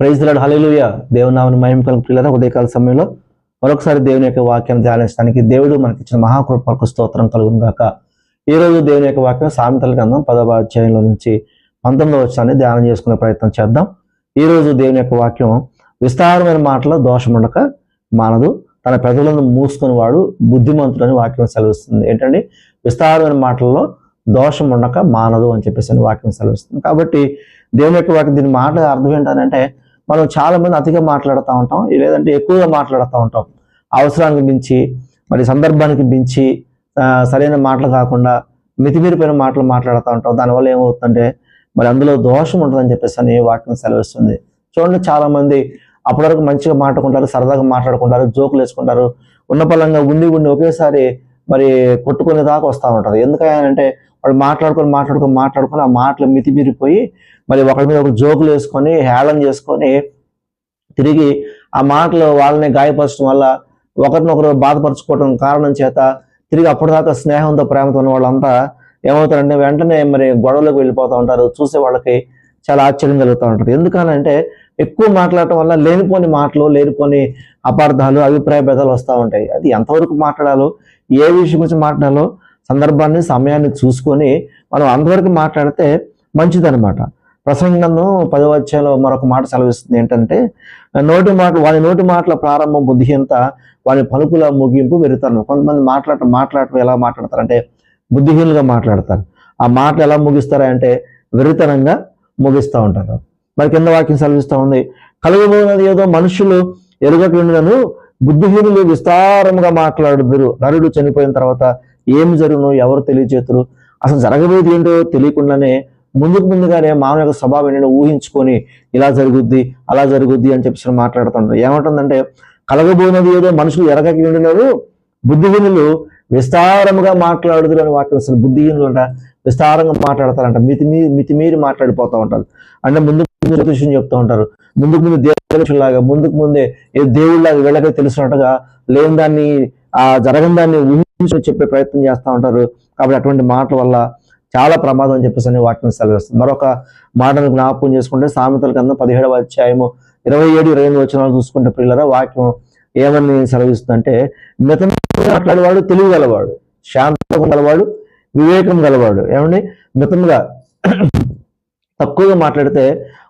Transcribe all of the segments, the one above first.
Praise lord hallelujah దేవునామని మహిమ కలిగిన పిల్లల ఉదయకాల సమయంలో మరొకసారి దేవుని యొక్క వాక్యం ధ్యానించడానికి దేవుడు మనకిచ్చిన మహాకృపకు స్తోత్రం కలుగును గాక. ఈ రోజు దేవుని యొక్క వాక్యం సామెతల గ్రంథం పదవ అధ్యాయంలో నుంచి పంతొమ్మిదవ వచ్చాన్ని ధ్యానం చేసుకునే ప్రయత్నం చేద్దాం. ఈ రోజు దేవుని యొక్క వాక్యం విస్తారమైన మాటలో దోషం ఉండక మానదు. తన పెదవులను మూసుకుని వాడు బుద్ధిమంతుడని వాక్యం సెలవిస్తుంది. ఏంటండి? విస్తారమైన మాటల్లో దోషం ఉండక మానదు అని చెప్పేసి అని వాక్యం సెలవిస్తుంది. కాబట్టి దేవుని యొక్క వాక్యం దీని మాట అర్థం ఏంటంటే మనం చాలా మంది అతిగా మాట్లాడుతూ ఉంటాం. లేదంటే ఎక్కువగా మాట్లాడుతూ ఉంటాం. అవసరానికి మించి మరి సందర్భానికి మించి సరైన మాటలు కాకుండా మితిమీరిపోయిన మాటలు మాట్లాడుతూ ఉంటాం. దానివల్ల ఏమవుతుందంటే మరి అందులో దోషం ఉంటుందని చెప్పేసి అని వాక్యం సెలవిస్తుంది. చూడండి చాలా మంది మంచిగా మాట్లాడుకుంటారు సరదాగా మాట్లాడుకుంటారు జోకులు వేసుకుంటారు ఉన్న పలంగా ఉండి ఉండి ఒకేసారి మరి కొట్టుకునే దాకా వస్తూ ఉంటుంది. ఎందుకంటే వాళ్ళు మాట్లాడుకొని మాట్లాడుకొని మాట్లాడుకొని ఆ మాటలు మితిమీరిపోయి మరి ఒకరి మీద ఒక జోకులు వేసుకొని హేళన చేసుకొని తిరిగి ఆ మాటలు వాళ్ళని గాయపరచడం వల్ల ఒకరినొకరు బాధపరచుకోవడం కారణం చేత తిరిగి అప్పటిదాకా స్నేహంతో ప్రేమతో ఉన్న వాళ్ళంతా ఏమవుతారంటే వెంటనే మరి గొడవలోకి వెళ్ళిపోతూ ఉంటారు. చూసే వాళ్ళకి చాలా ఆశ్చర్యం కలుగుతూ ఉంటుంది. ఎందుకనంటే ఎక్కువ మాట్లాడటం వల్ల లేనిపోని మాటలు లేనిపోని అపార్థాలు అభిప్రాయ భేదాలు వస్తూ ఉంటాయి. అది ఎంతవరకు మాట్లాడాలో ఏ విషయం గురించి మాట్లాడాలో సందర్భాన్ని సమయాన్ని చూసుకొని మనం అంతవరకు మాట్లాడితే మంచిదనమాట ప్రసంగంలో పదవ మరొక మాట సెలవిస్తుంది ఏంటంటే నోటి మాట వారి నోటి మాటల ప్రారంభం బుద్ధిహీనత వారి పలుకుల ముగింపు వెరుతారు కొంతమంది మాట్లాడటం మాట్లాడటం ఎలా మాట్లాడతారంటే బుద్ధిహీనులుగా మాట్లాడతారు. ఆ మాటలు ఎలా ముగిస్తారంటే వెరితనంగా ముగిస్తూ ఉంటారు. మరి కింద వాక్యం సెలవిస్తూ ఉంది. కలుగుబోనది ఏదో మనుషులు ఎరుగట్లుండను బుద్ధిహీనులు విస్తారముగా మాట్లాడుదురు. నరుడు చనిపోయిన తర్వాత ఏమి జరుగును ఎవరు తెలియచేతురు? అసలు జరగబోయేది ఏంటో తెలియకుండానే ముందుకు ముందుగానే మానవ యొక్క స్వభావం ఏంటో ఊహించుకొని ఇలా జరుగుద్ది అలా జరుగుద్ది అని చెప్పి మాట్లాడుతుంటారు. ఏమంటుందంటే కలగబోయినది ఏదో మనుషులు ఎరగకి ఉండినారు బుద్ధిహీనులు విస్తారముగా మాట్లాడుదురు అని వాక్యం అసలు బుద్ధిహీనులు అంట విస్తారంగా మాట్లాడతారంట మితిమీ మితిమీరి మాట్లాడిపోతూ ఉంటారు. అంటే ముందు ముందు జ్యోతిష్యం చెప్తూ ఉంటారు. ముందుకు ముందు దేవులాగా ముందుకు ముందే ఏ దేవుళ్ళగా వీళ్ళకే తెలిసినట్టుగా లేని దాన్ని ఆ జరగని దాన్ని ఊహించి చెప్పే ప్రయత్నం చేస్తూ ఉంటారు. కాబట్టి అటువంటి మాటల వల్ల చాలా ప్రమాదం అని చెప్పేసి అని వాక్యం సెలవిస్తుంది. మరొక మాటను జ్ఞాపకం చేసుకుంటే సామెతల కింద పదిహేడవ అధ్యాయము ఇరవై ఏడు ఇరవై ఎనిమిది వచ్చిన చూసుకుంటే పిల్లల వాక్యం ఏమని సెలవిస్తుందంటే మితంగా మాట్లాడేవాడు తెలివి గలవాడు శాంతం గలవాడు వివేకం గలవాడు. ఏమండి? మితంగా తక్కువగా మాట్లాడితే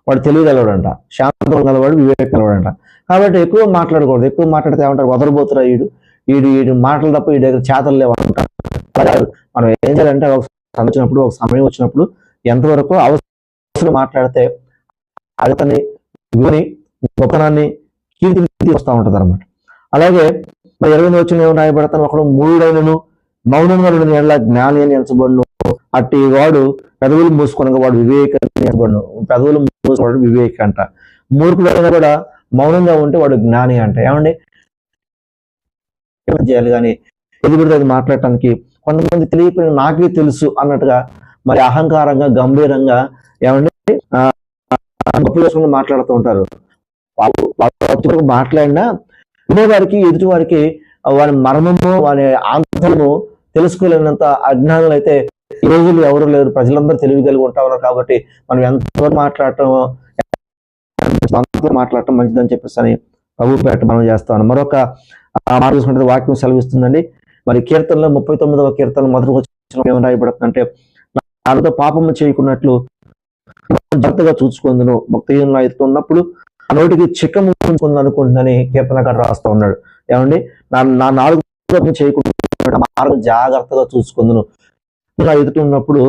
వాడు తెలివి గలవాడంట శాంతం గలవాడు వివేక గలవాడంట. కాబట్టి ఎక్కువ మాట్లాడకూడదు. ఎక్కువ మాట్లాడితే ఏమంటారు? వదలబోతురా ఈడు. ఈడు ఈడు మాటలు తప్ప ఈ దగ్గర చేతలు లేవంటారు మనం ఏం చేయాలంటే ఒక వచ్చినప్పుడు ఒక సమయం వచ్చినప్పుడు ఎంతవరకు అవసరం మాట్లాడితే అతని విని గొప్పనాన్ని కీర్తి వస్తూ ఉంటుంది అనమాట అలాగే మరి ఇరవై వచ్చిన ఏమో రాయబడతాను ఒకడు మూడైనను మౌనంగా రెండు నెలల జ్ఞాని అని ఎంచబడును అట్టి వాడు పెదవులు మూసుకొనగా వాడు వివేక ఎంచబడును పెదవులు మూసుకోవడం వివేక అంట. మూర్ఖుడైనా కూడా మౌనంగా ఉంటే వాడు జ్ఞాని అంట. ఏమండి? చేయాలి కానీ ఎదుగుడితో అది మాట్లాడటానికి కొంతమంది తెలియకపోయిన నాకే తెలుసు అన్నట్టుగా మరి అహంకారంగా గంభీరంగా ఏమండి? ఆ, గొప్ప మాట్లాడుతూ ఉంటారు. వాళ్ళు వాళ్ళు మాట్లాడినా వినేవారికి ఎదుటి వారికి వారి మర్మము వారి ఆంతరము తెలుసుకోలేనంత అజ్ఞానులు అయితే ఈ రోజులు ఎవరు లేరు. ప్రజలందరూ తెలివి కలిగి ఉంటారు కాబట్టి మనం ఎంతో మాట్లాడటం మాట్లాడటం మంచిదని చెప్పేసి అని ప్రభు పేట మనం చేస్తాను మరొక మాట చూసుకుంటే వాక్యం సెలవిస్తుందండి. మరి కీర్తనలో ముప్పై తొమ్మిదవ కీర్తన మొదటి వచ్చిన ఏమని రాయబడుతుందంటే నాతో పాపము చేయకున్నట్లు జాగ్రత్తగా చూసుకుందును. భక్తిహీనులు అయితే ఉన్నప్పుడు ఆ నోటికి చిక్కము ఉంచుకుంది అనుకుంటుందని కీర్తనకారు రాస్తా ఉన్నాడు. ఏమండి? నా నా నాలుగు చేయకుండా మార్గం జాగ్రత్తగా చూసుకుందును. ఎదుటి ఉన్నప్పుడు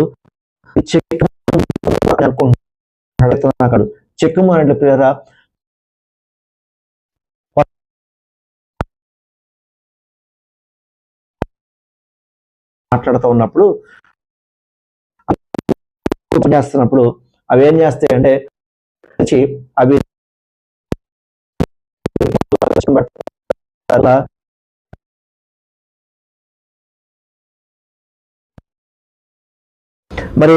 చెక్కు చిక్కము అనుకుంటున్నాడు మాట్లాడుతూ ఉన్నప్పుడు చేస్తున్నప్పుడు అవి ఏం చేస్తాయంటే అవి అలా మరి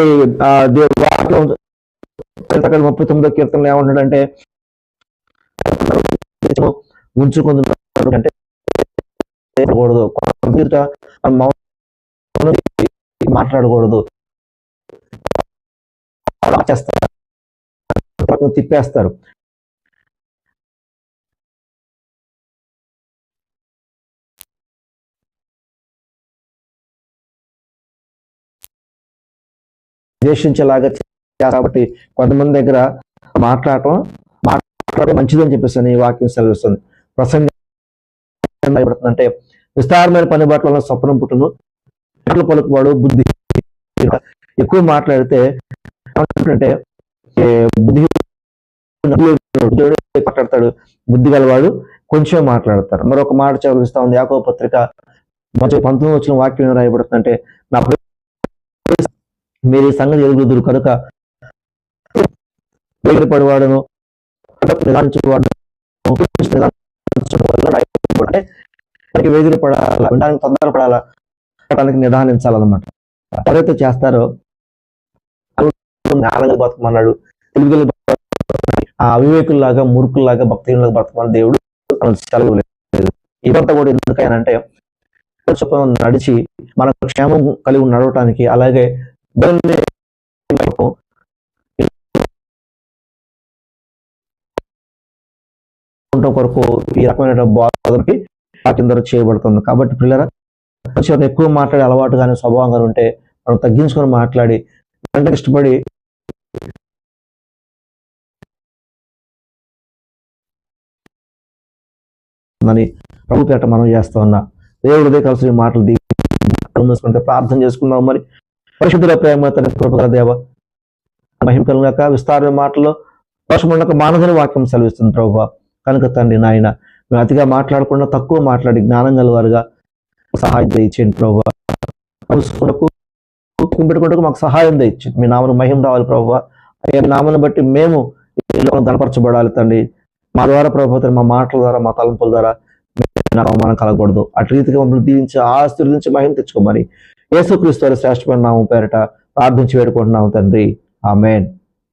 వాక్యం ముప్పై తొమ్మిదో కీర్తనలో ఏమంటాడంటే ఉంచుకుంటున్నారు అంటే కూడదు మాట్లాడకూడదు. చేస్తారు. తిప్పేస్తారు. ద్వేషించేలాగా కాబట్టి కొంతమంది దగ్గర మాట్లాడటం మాట్లాడటం మంచిదని చెప్పేసి ఈ వాక్యం సెలవిస్తుంది. ప్రసంగం అంటే విస్తారమైన పని బట్ల స్వప్నం పుట్టును ఎట్ల పలుకువాడు బుద్ధి. ఎక్కువ మాట్లాడితే అంటే బుద్ధి మాట్లాడతాడు బుద్ధి గలవాడు కొంచెం మాట్లాడతారు మరొక మాట చదివిస్తా ఉంది. యాకో పత్రిక మొదటి పంతొమ్మిది వచ్చిన వాక్యం రాయబడుతుందంటే నా మీరు ఈ సంగతి ఎదుగుదురు కనుక వేగిరపడివాడును నిదానించువాడు వేదిరి పడాలా వినడానికి తొందర పడాలా వినడానికి నిదానించాలన్నమాట. ఎవరైతే చేస్తారో జ్ఞానంగా బతకమన్నాడు తెలుగులో ఆ అవివేకుల్లాగా మూర్ఖుల్లాగా భక్తుల్లాగా బతకమని దేవుడు మనకు సెలవు లేదు. ఇదంతా కూడా ఎందుకైనంటే చొప్పున నడిచి మన క్షేమం కలిగి నడవటానికి అలాగే దేవుని ఉండటం కొరకు ఈ రకమైన బోధనకి వాక్యం చేయబడుతుంది. కాబట్టి పిల్లల ఎక్కువ మాట్లాడే అలవాటు కానీ స్వభావంగా ఉంటే మనం తగ్గించుకొని మాట్లాడి అంటే ఇష్టపడి అని ప్రభు పేట మనం చేస్తా ఉన్నా. దేవుడి కలిసి మాటలు తీసుకుంటే ప్రార్థన చేసుకుందాం మరి. పరిశుద్ధుల ప్రేమ తన కృపగల దేవ. మహిమకలుగాక విస్తారమైన మాటల్లో వర్షముండక మానదని వాక్యం సెలవిస్తుంది ప్రభు. కనుక తండ్రి నాయన మేము అతిగా మాట్లాడకుండా తక్కువ మాట్లాడి జ్ఞానం గలవారుగా సహాయం దయచేయండి ప్రభు. పెట్టుకుంటూ మాకు సహాయం దయచేయండి. మీ నామను మహిమ రావాలి ప్రభు. మీ నామను బట్టి మేము ధనపరచబడాలి తండ్రి. మా ద్వారా ప్రభుత్వం మా మాటల ద్వారా మా తలంపుల ద్వారా అవమానం కలగకూడదు. అటు రీతిగా మమ్మల్ని దీవించి ఆస్తుల మహిమ తెచ్చుకోమని యేసుక్రీస్తు శ్రేష్టమైన నామం పేరట ప్రార్థించి వేడుకుంటున్నాము తండ్రి. ఆమెన్.